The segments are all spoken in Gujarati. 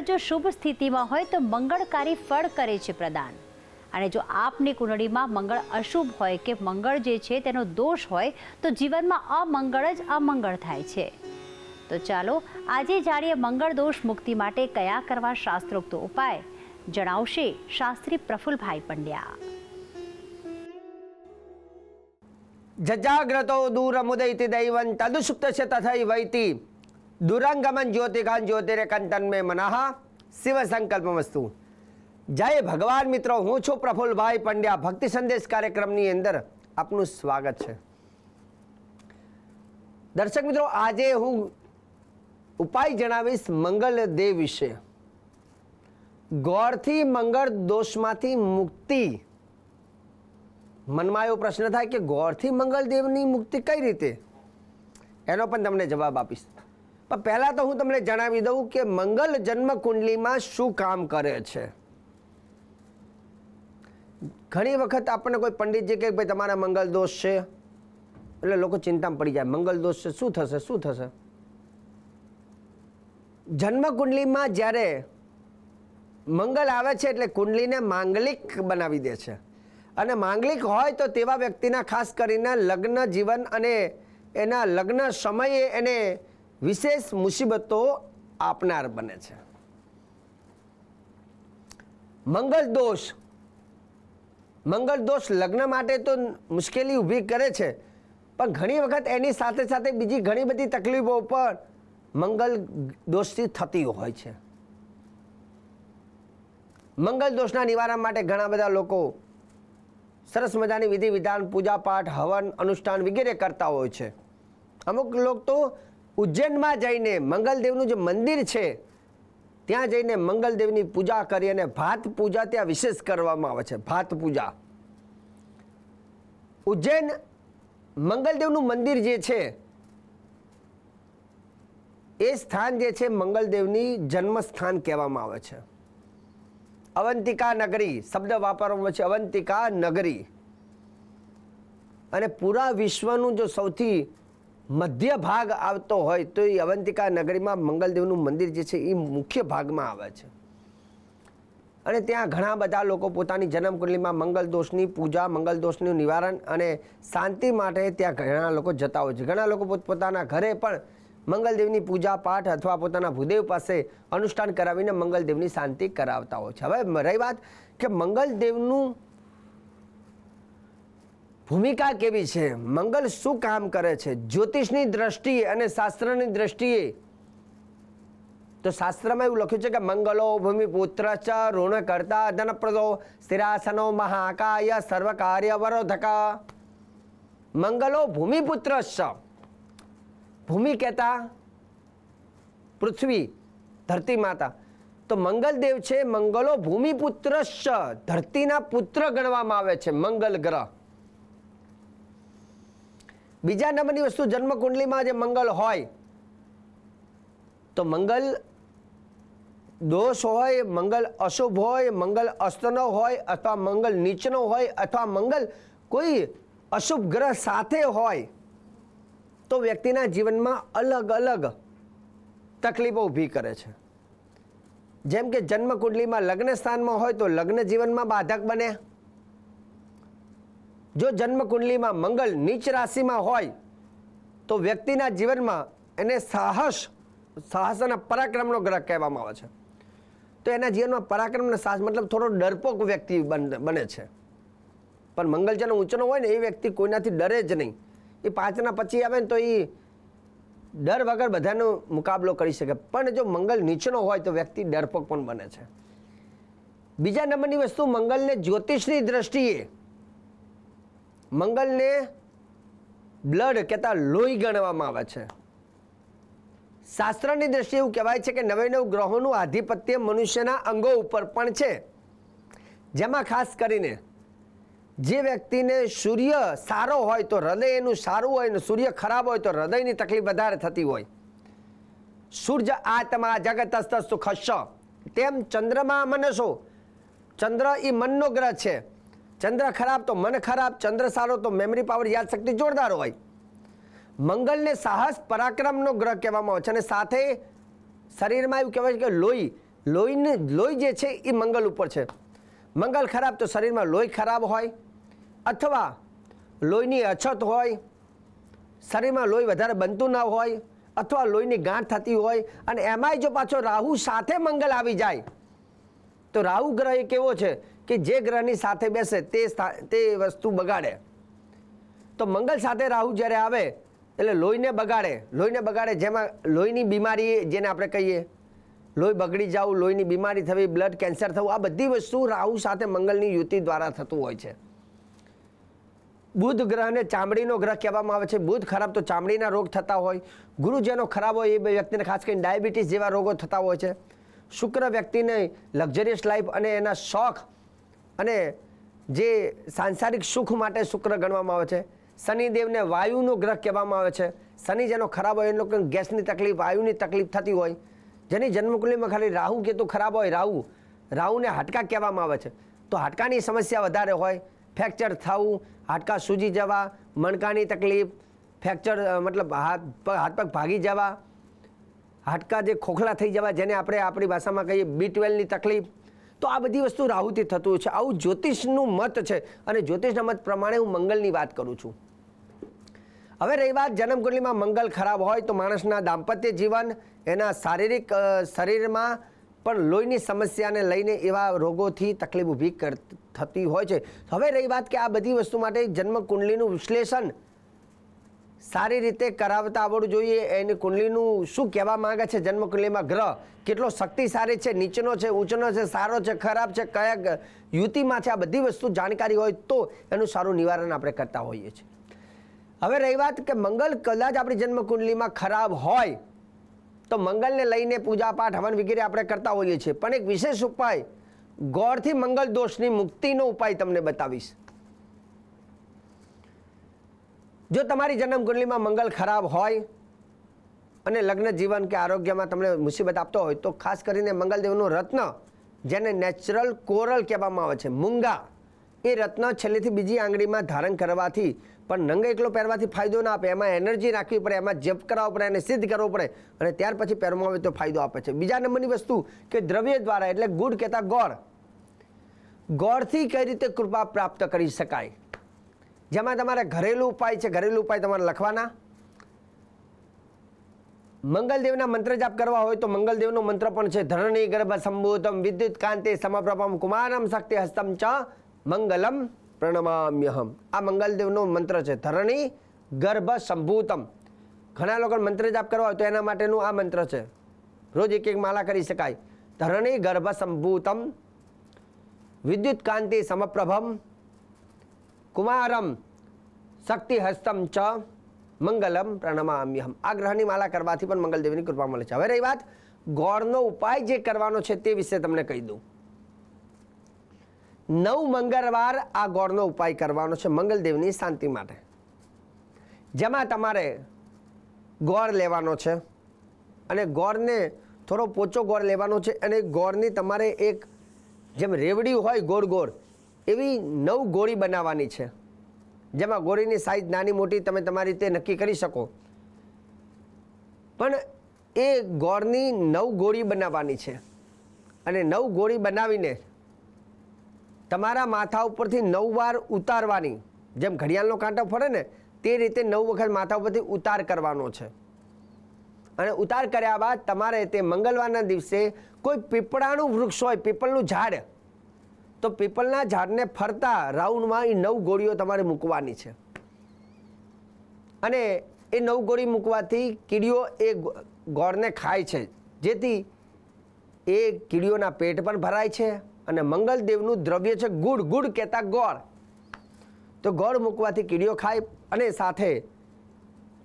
જો શુભ સ્થિતિમાં હોય તો મંગળકારી ફળ કરે છે પ્રદાન. અને જો આપની કુંડળીમાં મંગળ અશુભ હોય કે મંગળ જે છે તેનો દોષ હોય તો જીવનમાં અમંગળ જ અમંગળ થાય છે. તો ચાલો આજે જાણીએ મંગળ દોષ મુક્તિ માટે કયા કરવા શાસ્ત્રોક્ત ઉપાય. જણાવશે શાસ્ત્રી પ્રફુલભાઈ પંડ્યા. જજાગ્રતો દૂરમુદૈતિ દૈવં તદુસુપ્તસ્ય તથૈવૈતિ દુરંગમન જ્યોતિકાન જ્યોતિરેકંતન મે મનઃ શિવ સંકલ્પમસ્તુ જય ભગવાન મિત્રો હું છું પ્રફુલભાઈ પંડ્યા ભક્તિ સંદેશ કાર્યક્રમની અંદર આપનું સ્વાગત છે દર્શક મિત્રો આજે હું ઉપાય જણાવીશ મંગલ દેવ વિશે ગોળથી મંગળ દોષમાંથી મુક્તિ મનમાં એવો પ્રશ્ન થાય કે ગોળથી મંગળદેવની મુક્તિ કઈ રીતે એનો પણ તમને જવાબ આપીશ પણ પહેલાં તો હું તમને જણાવી દઉં કે મંગલ જન્મ કુંડલીમાં શું કામ કરે છે? ઘણી વખત આપણને કોઈ પંડિતજી કે ભાઈ, તમારા મંગલ દોષ છે. એટલે લોકો ચિંતામાં પડી જાય, મંગલ દોષ છે, શું થશે શું થશે? જન્મ કુંડલીમાં જ્યારે મંગલ આવે છે એટલે કુંડલીને માંગલિક બનાવી દે છે. અને માંગલિક હોય તો તેવા વ્યક્તિના ખાસ કરીને લગ્ન જીવન અને એના લગ્ન સમયે એને વિશેષ મુસીબતો આપનાર બને છે. મંગળ દોષ. મંગળ દોષ લગ્ન માટે તો મુશ્કેલી ઊભી કરે છે, પણ ઘણી વખત એની સાથે સાથે બીજી ઘણી બધી તકલીફો પણ મંગલ દોષથી થતી હોય છે. મંગલ દોષના નિવારણ માટે ઘણા બધા લોકો સરસ મજાની વિધિ વિધાન પૂજા પાઠ હવન, અનુષ્ઠાન વગેરે કરતા હોય છે. અમુક લોકો તો ઉજ્જૈનમાં જઈને મંગલદેવનું જે મંદિર છે, ત્યાં જઈને મંગલદેવની પૂજા કરી અને ભાત પૂજા ત્યાં વિશેષ કરવામાં આવે છે, ભાત પૂજા. ઉજ્જૈન મંગલદેવનું મંદિર જે છે, એ સ્થાન જે છે મંગલદેવની જન્મસ્થાન કહેવામાં આવે છે. અવંતિકા નગરી, શબ્દ વાપરવામાં છે, અવંતિકા નગરી. અને પૂરા વિશ્વનું જો સૌથી મધ્ય ભાગ આવતો હોય તો એ અવંતિકા નગરીમાં મંગલદેવનું મંદિર જે છે એ મુખ્ય ભાગમાં આવે છે. અને ત્યાં ઘણા બધા લોકો પોતાની જન્મકુંડલીમાં મંગલ દોષની પૂજા, મંગલ દોષનું નિવારણ અને શાંતિ માટે ત્યાં ઘણા લોકો જતા હોય છે. ઘણા લોકો પોતપોતાના ઘરે પણ મંગલદેવની પૂજા પાઠ અથવા પોતાના ભૂદેવ પાસે અનુષ્ઠાન કરાવીને મંગલદેવની શાંતિ કરાવતા હોય છે. હવે રહી વાત કે મંગલદેવનું ભૂમિકા કેવી છે? મંગલ શું કામ કરે છે? જ્યોતિષની દ્રષ્ટિએ અને શાસ્ત્રની દ્રષ્ટિએ તો શાસ્ત્રમાં એવું લખ્યું છે કે મંગલો ભૂમિપુત્ર ચ ઋણ કરતા ધનપ્રદો સ્થિરાસનો મહાકાય સર્વકાર્ય વરોધક. મંગલો ભૂમિપુત્ર ચ. ભૂમિ કહેતા પૃથ્વી ધરતી માતા. તો મંગલદેવ છે, મંગલો ભૂમિપુત્ર ધરતીના પુત્ર ગણવામાં આવે છે, મંગલ ગ્રહ. બીજા નંબરની વસ્તુ જન્મકુંડલીમાં જે મંગલ હોય, તો મંગલ દોષ હોય, મંગલ અશુભ હોય, મંગલ અસ્તનો હોય, અથવા મંગલ નીચનો હોય, અથવા મંગલ કોઈ અશુભ ગ્રહ સાથે હોય, તો વ્યક્તિના જીવનમાં અલગ અલગ તકલીફો ઊભી કરે છે. જેમ કે જન્મ કુંડલીમાં લગ્ન સ્થાનમાં હોય તો લગ્ન જીવનમાં બાધક બને જો જન્મકુંડલીમાં મંગળ નીચ રાશિમાં હોય, તો વ્યક્તિના જીવનમાં એને સાહસ સાહસ અને પરાક્રમનો ગ્રહ કહેવામાં આવે છે. તો એના જીવનમાં પરાક્રમ અને સાહસ મતલબ થોડો ડરપોક વ્યક્તિ બન- છે. પણ મંગળ જેનો ઊંચનો હોય ને, એ વ્યક્તિ કોઈનાથી ડરે જ નહીં. એ પાંચના પછી આવે ને, તો એ ડર વગર બધાનો મુકાબલો કરી શકે. પણ જો મંગળ નીચનો હોય, તો વ્યક્તિ ડરપોક પણ બને છે. બીજા નંબરની વસ્તુ, મંગળને જ્યોતિષની દ્રષ્ટિએ મંગળને બ્લડ કહેતા લોહી ગણવામાં આવે છે. શાસ્ત્રની દ્રષ્ટિએ એવું કહેવાય છે કે નવે નવ ગ્રહોનું આધિપત્ય મનુષ્યના અંગો ઉપર પણ છે. જેમાં ખાસ કરીને જે વ્યક્તિને સૂર્ય સારો હોય તો હૃદય એનું સારું હોય ને સૂર્ય ખરાબ હોય તો હૃદયની તકલીફ વધારે થતી હોય. સૂર્ય આત્મા જગતસ્તસ્તુ ખસ્ય. તેમ ચંદ્રમાં મનસો. ચંદ્ર એ મનનો ગ્રહ છે. ચંદ્ર ખરાબ તો મન ખરાબ, ચંદ્ર સારો તો મેમરી પાવર યાદશક્તિ જોરદાર હોય. મંગળને સાહસ પરાક્રમનો ગ્રહ કહેવામાં આવે છે અને સાથે શરીરમાં એવું કહેવાય છે કે લોહી, લોહીને, લોહી જે છે એ મંગળ ઉપર છે. મંગળ ખરાબ તો શરીરમાં લોહી ખરાબ હોય અથવા લોહીની અછત હોય, શરીરમાં લોહી વધારે બનતું ના હોય અથવા લોહીની ગાંઠ થતી હોય અને એમાંય જો પાછો રાહુ સાથે મંગલ આવી જાય, તો રાહુ ગ્રહ એ કેવો છે કે જે ગ્રહની સાથે બેસે તે તે વસ્તુ બગાડે. તો મંગળ સાથે રાહુ જ્યારે આવે, એટલે લોહીને બગાડે. લોહીને બગાડે જેમાં લોહીની બીમારી જેને આપણે કહીએ, લોહી બગડી જવું, લોહીની બીમારી થવી બ્લડ કેન્સર થવું, આ બધી વસ્તુ રાહુ સાથે મંગળની યુતિ દ્વારા થતું હોય છે. બુધ ગ્રહને ચામડીનો ગ્રહ કહેવામાં આવે છે. બુધ ખરાબ તો ચામડીના રોગ થતા હોય. ગુરુ જેનો ખરાબ હોય એ વ્યક્તિને ખાસ કરીને ડાયાબિટીસ જેવા રોગો થતા હોય છે. શુક્ર વ્યક્તિને લક્ઝરિયસ લાઈફ અને એના શોખ અને જે સાંસારિક સુખ માટે શુક્ર ગણવામાં આવે છે, શનિદેવને વાયુનો ગ્રહ કહેવામાં આવે છે. શનિ જેનો ખરાબ હોય એનો ગેસની તકલીફ વાયુની તકલીફ થતી હોય. જેની જન્મકુંડલીમાં ખાલી રાહુ કેતુ ખરાબ હોય, રાહુ, રાહુને હાડકા કહેવામાં આવે છે. તો હાડકાની સમસ્યા વધારે હોય, ફ્રેક્ચર થવું, હાડકા સૂજી જવા, મણકાની તકલીફ, ફ્રેક્ચર મતલબ હાથ પગ હાથ પગ ભાગી જવા, હાડકા જે ખોખલા થઈ જવા, જેને આપણે આપણી ભાષામાં કહીએ બી ટ્વેલ્વની તકલીફ તો આ બધી વસ્તુ રાહુથી થતું છે. આવું જ્યોતિષનું મત છે. અને જ્યોતિષના મત પ્રમાણે હું મંગલની વાત કરું છું. હવે રહી વાત જન્મકુંડલીમાં મંગલ ખરાબ હોય તો માણસના દાંપત્ય જીવન, એના શારીરિક શરીરમાં પણ લોહીની સમસ્યાને લઈને એવા રોગોથી તકલીફ ઊભી થતી હોય છે. હવે રહી વાત કે આ બધી વસ્તુ માટે જન્મકુંડલીનું વિશ્લેષણ સારી રીતે કરાવતા આવડવું જોઈએ એની કુંડલીનું શું કહેવા માંગે છે? જન્મકુંડલીમાં ગ્રહ કેટલો શક્તિશાળી છે, નીચનો છે, ઊંચનો છે, સારો છે, ખરાબ છે, કયા યુતિમાં છે, આ બધી વસ્તુ જાણકારી હોય તો એનું સારું નિવારણ આપણે કરતા હોઈએ છીએ. હવે રહી વાત કે મંગલ કદાચ આપણી જન્મકુંડલીમાં ખરાબ હોય તો મંગલને લઈને પૂજા પાઠ હવન વગેરે આપણે કરતા હોઈએ છીએ. પણ એક વિશેષ ઉપાય, ગોળથી મંગલ દોષની મુક્તિનો ઉપાય તમને બતાવીશ. જો તમારી જન્મકુંડલીમાં મંગળ ખરાબ હોય અને લગ્ન જીવન કે આરોગ્યમાં તમને મુસીબત આપતો હોય, તો ખાસ કરીને મંગળદેવનું રત્ન, જેને નેચરલ કોરલ કહેવામાં આવે છે, મૂંગા, એ રત્ન છેલ્લેથી બીજી આંગળીમાં ધારણ કરવાથી, પણ નંગ એકલો પહેરવાથી ફાયદો ના આપે, એમાં એનર્જી રાખવી પડે, એમાં જપ કરાવવો પડે, એને સિદ્ધ કરવો પડે, અને ત્યાર પછી પહેરવામાં આવે તો ફાયદો આપે છે. બીજા નંબરની વસ્તુ કે દ્રવ્ય દ્વારા, એટલે ગુડ કહેતા ગોળ. ગોળથી કઈ રીતે કૃપા પ્રાપ્ત કરી શકાય? જેમાં તમારે ઘરેલું ઉપાય છે, ઘરેલું ઉપાય તમારે લખવાના. મંગલદેવના મંત્ર જાપ કરવા હોય તો મંગલદેવનો મંત્ર પણ છે, ધરણી ગર્ભ સંભૂતમ વિદ્યુત કાંતિ સમપ્રભમ કુમારમ શક્તિ હસ્તમ ચ મંગલમ પ્રણમામ્યહમ. આ મંગલદેવનો મંત્ર છે, ધરણી ગર્ભ સંભૂતમ. ઘણા લોકો મંત્ર જાપ કરવા હોય તો એના માટેનું આ મંત્ર છે. રોજ એક એક માલા કરી શકાય. ધરણી ગર્ભ સંભૂતમ. વિદ્યુત કાંતિ સમપ્રભમ. કુમારમ શક્તિ હસ્તમ ચ મંગલમ પ્રણમામ્યહમ આ ગ્રહની માલા કરવાથી પણ મંગલદેવની કૃપા મળે છે। હવે રહી વાત ગોળનો ઉપાય જે કરવાનો છે તે વિશે તમને કહી દઉં। નવ મંગળવાર આ ગોળનો ઉપાય કરવાનો છે મંગલદેવની શાંતિ માટે। જેમાં તમારે ગોળ લેવાનો છે અને ગોળને થોડો પોચો ગોળ લેવાનો છે અને ગોળની તમારે એક જેમ રેવડી હોય ગોળ ગોળ એવી નવ ગોળી બનાવવાની છે. જેમાં ગોળીની સાઈઝ નાની મોટી તમે તમારી રીતે નક્કી કરી શકો. પણ એ ગોળની નવ ગોળી બનાવવાની છે. અને નવ ગોળી બનાવીને તમારા માથા ઉપરથી નવ વાર ઉતારવાની. જેમ ઘડિયાળનો કાંટો ફરે ને, તે રીતે નવ વખત માથા ઉપરથી ઉતાર કરવાનો છે. અને ઉતાર કર્યા બાદ તમારે તે મંગળવારના દિવસે કોઈ પીપળાનું વૃક્ષ હોય, પીપળનું ઝાડ તો પીપળના ઝાડને ફરતા રાઉન્ડમાં એ નવ ગોળીઓ તમારે મૂકવાની છે. અને એ નવ ગોળી મૂકવાથી કીડીઓ એ ગોળને ખાય છે. જેથી એ કીડીઓના પેટ પણ ભરાય છે અને મંગળદેવનું દ્રવ્ય છે ગુડ ગુડ કહેતા ગોળ. તો ગોળ મૂકવાથી કીડીઓ ખાય અને સાથે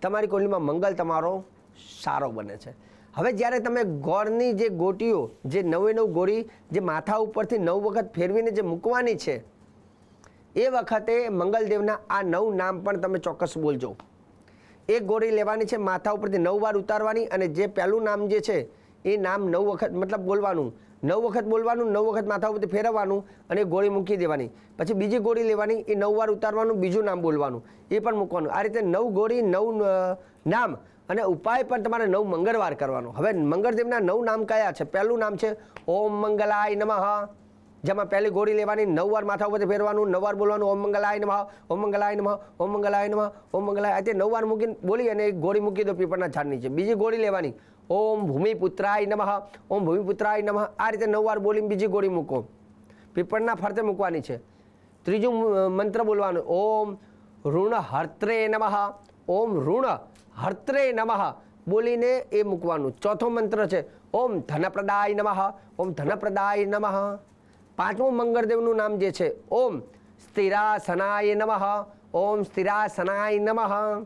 તમારી કોલીમાં મંગલ તમારો સારો બને છે. હવે જ્યારે તમે ગોળની જે ગોટીઓ, જે નવે નવ ગોળી જે માથા ઉપરથી નવ વખત ફેરવીને જે મૂકવાની છે, એ વખતે મંગલદેવના આ નવ નામ પણ તમે ચોક્કસ બોલજો. એક ગોળી લેવાની છે, માથા ઉપરથી નવ વાર ઉતારવાની અને જે પહેલું નામ જે છે, એ નામ નવ વખત, મતલબ બોલવાનું. નવ વખત બોલવાનું, નવ વખત માથા ઉપરથી ફેરવવાનું અને ગોળી મૂકી દેવાની. પછી બીજી ગોળી લેવાની, એ નવ વાર ઉતારવાનું, બીજું નામ બોલવાનું. એ પણ મૂકવાનું. આ રીતે નવ ગોળી, નવ નામ અને ઉપાય પણ તમારે નવ મંગળવાર કરવાનો. હવે મંગળદેવના નવ નામ કયા છે? પહેલું નામ છે ઓમ મંગલાય નમઃ, જેમાં પહેલી ગોળી લેવાની નવ વાર માથા ઉપર ફેરવાનું નવ વાર બોલવાનું, ઓમ મંગલાય નમઃ, ઓમ મંગલાય નમઃ, ઓમ મંગલાય નમઃ, ઓમ મંગલાય તે નવ વાર મૂકીને બોલી અને એક ગોળી મૂકી દો પીપળના ઝાડ નીચે. બીજી ગોળી લેવાની, ઓમ ભૂમિપુત્રાય નમઃ, ઓમ ભૂમિપુત્રાય નમઃ, આ રીતે નવ વાર બોલીને બીજી ગોળી મૂકો. પીપળના ફરતે મૂકવાની છે. ત્રીજું મંત્ર બોલવાનું, ઓમ ઋણ હર્ત્રે નમઃ, ઓમ ઋણ હર્ત્રે નમઃ. બોલીને એ મૂકવાનું. ચોથો મંત્ર છે, ઓમ ધનપ્રદાય નમઃ, ઓમ ધનપ્રદાય નમઃ. પાંચમું મંગળદેવનું નામ જે છે, ઓમ સ્થિરાસનાય નમઃ, ઓમ સ્થિરાસનાય નમઃ.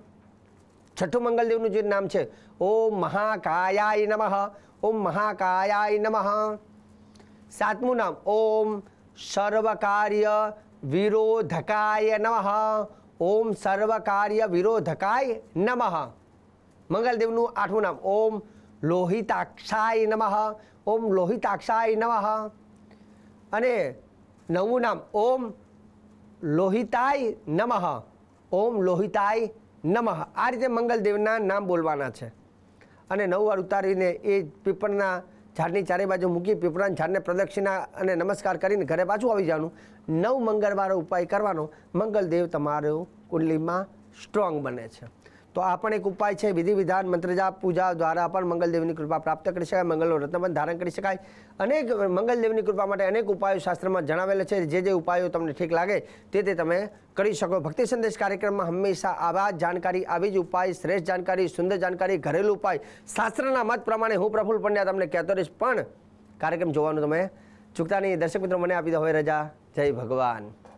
છઠ્ઠું મંગળદેવનું જે નામ છે, ઓમ મહાકાયાય નમઃ, ઓમ મહાકાયાય નમઃ. સાતમું નામ, ઓમ સર્વકાર્ય વિરોધકાય નમઃ, ઓમ સર્વકાર્ય વિરોધકાય નમઃ. મંગળદેવનું આઠમું નામ ઓમ લોહિતાક્ષાય નમઃ ઓમ લોહિતાક્ષાય નમઃ અને નવમું નામ ઓમ લોહિતાય નમઃ ઓમ લોહિતાય નમઃ આ રીતે મંગલદેવના નામ બોલવાના છે. અને નવ વાર ઉતારીને એ પીપળના ઝાડની ચારે બાજુ મૂકી પીપળાના ઝાડને પ્રદક્ષિણા અને નમસ્કાર કરીને ઘરે પાછું આવી જવાનું. નવ મંગળવારો ઉપાય કરવાનો. મંગલદેવ તમારું કુંડલીમાં સ્ટ્રોંગ બને છે. તો આ પણ એક ઉપાય છે. વિધિ વિધાન મંત્રજા પૂજા દ્વારા પણ મંગલદેવની કૃપા પ્રાપ્ત કરી શકાય. મંગલનો રત્નબંધ ધારણ કરી શકાય. અનેક મંગલદેવની કૃપા માટે અનેક ઉપાયો શાસ્ત્રમાં જણાવેલા છે. જે જે ઉપાયો તમને ઠીક લાગે તે તે તમે કરી શકો. ભક્તિ સંદેશ કાર્યક્રમમાં હંમેશા આવા જ જાણકારી આવી જ ઉપાય, શ્રેષ્ઠ જાણકારી, સુંદર જાણકારી, ઘરેલું ઉપાય. શાસ્ત્રના મત પ્રમાણે હું પ્રફુલ પંડ્યા તમને કહેતો રહીશ. પણ કાર્યક્રમ જોવાનું તમે ચૂકતા નહીં. દર્શક મિત્રો, મને આપી દો હવે રજા. જય ભગવાન.